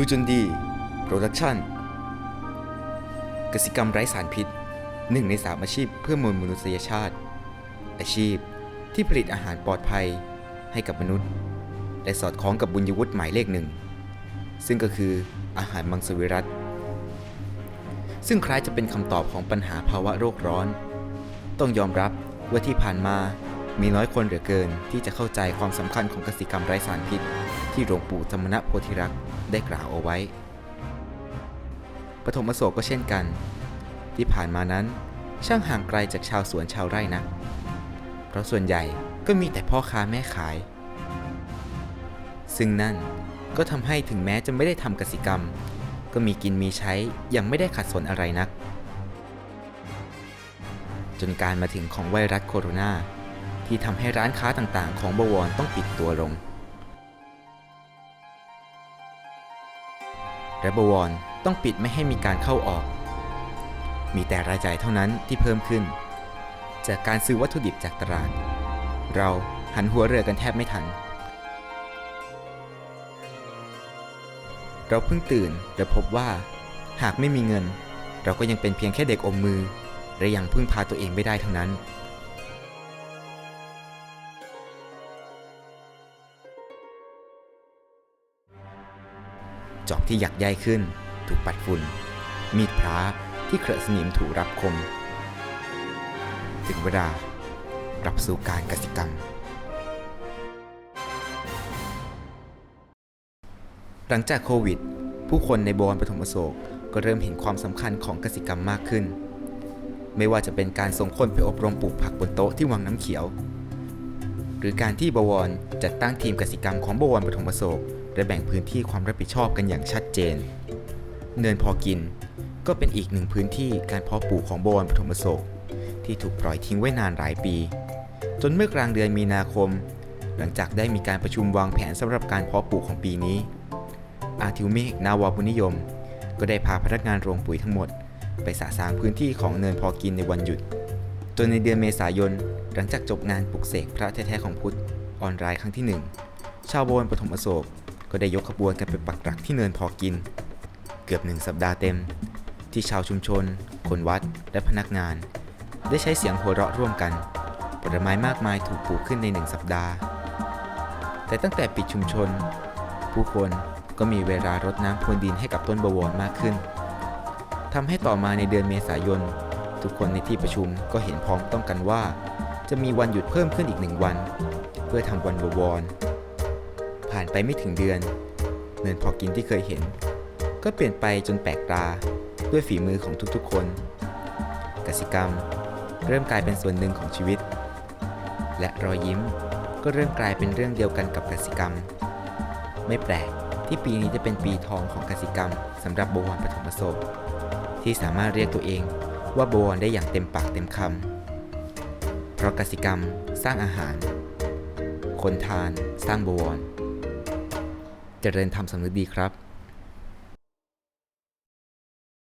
ดูจนดี โปรดักชั่นกสิกรรมไร้สารพิษหนึ่งในสามอาชีพเพื่อมวลมนุษยชาติ อาชีพที่ผลิตอาหารปลอดภัยให้กับมนุษย์ และสอดคล้องกับบุญยวุฒิหมายเลขหนึ่ง ซึ่งก็คืออาหารมังสวิรัตซึ่งคล้ายจะเป็นคำตอบของปัญหาภาวะโรคร้อน ต้องยอมรับว่าที่ผ่านมา มีน้อยคนเหลือเกินที่จะเข้าใจความสำคัญของกสิกรรมไร้สารพิษ ที่หลวงปู่สมณโพธิรักษ์ได้กล่าวเอาไว้ ปฐมโศกก็เช่นกัน ที่ผ่านมานั้น ช่างห่างไกลจากชาวสวนชาวไร่นะเพราะส่วนใหญ่ก็มีแต่พ่อค้าแม่ขาย ซึ่งนั่นก็ทำให้ถึงแม้จะไม่ได้ทำกสิกรรม ก็มีกินมีใช้ยังไม่ได้ขัดสนอะไรนัก จนการมาถึงของไวรัสโคโรนา ที่ทำให้ร้านค้าต่างๆ ของบวรต้องปิดตัวลง และบวรต้องปิดไม่ให้มีการเข้าออก มีแต่รายจ่ายเท่านั้นที่เพิ่มขึ้น จากการซื้อวัตถุดิบจากตลาด เราหันหัวเรือกันแทบไม่ทัน เราเพิ่งตื่นและพบว่าหากไม่มีเงิน เราก็ยังเป็นเพียงแค่เด็กอมมือ และยังพึ่งพาตัวเองไม่ได้เท่านั้น จอบที่หยักใยขึ้น ถูกปัดฝุ่น มีดพระที่เคราะสนิมถูกรับคม ถึงเวลากลับสู่การกสิกรรม หลังจากโควิด ผู้คนในบวรปฐมโศกก็เริ่มเห็นความสำคัญของกสิกรรมมากขึ้น ไม่ว่าจะเป็นการส่งคนไปอบรมปลูกผักบนโต๊ะที่วังน้ำเขียว หรือการที่บวรจัดตั้งทีมกสิกรรมของบวรปฐมโศก และแบ่งพื้นที่ความรับผิดชอบกันอย่างชัดเจน เนินพอกิน ก็เป็นอีกหนึ่งพื้นที่การเพาะปลูกของโบวรปฐมโศก ที่ถูกปล่อยทิ้งไว้นานหลายปี จนเมื่อกลางเดือนมีนาคม หลังจากได้มีการประชุมวางแผนสำหรับการเพาะปลูกของปีนี้ อาทิวเมฆนาวาบุญนิยม ก็ได้พาพนักงานโรงปุ๋ยทั้งหมด ไปสะสางพื้นที่ของเนินพอกินในวันหยุด จนในเดือนเมษายนหลังจากจบงานปลุกเสกพระแท้ๆของพุทธออนไลน์ครั้งที่หนึ่งชาวโบนปฐมอโศก ก็ได้ยกขบวนกันไปปักหลักที่เนินพอกิน เกือบหนึ่งสัปดาห์เต็ม ที่ชาวชุมชน คนวัด และพนักงาน ได้ใช้เสียงหัวเราะร่วมกัน ผลไม้มากมายถูกปลูกขึ้นในหนึ่งสัปดาห์ แต่ตั้งแต่ปิดชุมชน ผู้คนก็มีเวลารดน้ำพรวนดินให้กับต้นบวรมากขึ้นทำให้ต่อมาในเดือนเมษายน ทุกคนในที่ประชุมก็เห็นพ้องต้องกันว่า จะมีวันหยุดเพิ่มขึ้นอีกหนึ่งวัน เพื่อทำวันบวร ผ่านไปไม่ถึงเดือน เนินพอกินที่เคยเห็น ก็เปลี่ยนไปจนแปลกตาด้วยฝีมือของทุกๆคน กสิกรรม เริ่มกลายเป็นส่วนหนึ่งของชีวิต และรอยยิ้มก็เริ่มกลายเป็นเรื่องเดียวกันกับกสิกรรม ไม่แปลกที่ปีนี้จะเป็นปีทองของกสิกรรมสำหรับโบวรปฐมโศกที่สามารถเรียกตัวเองว่าโบวรได้อย่างเต็มปากเต็มคำเพราะกสิกรรมสร้างอาหาร คนทานสร้างโบวร เจริญธรรมสำนึกดีครับ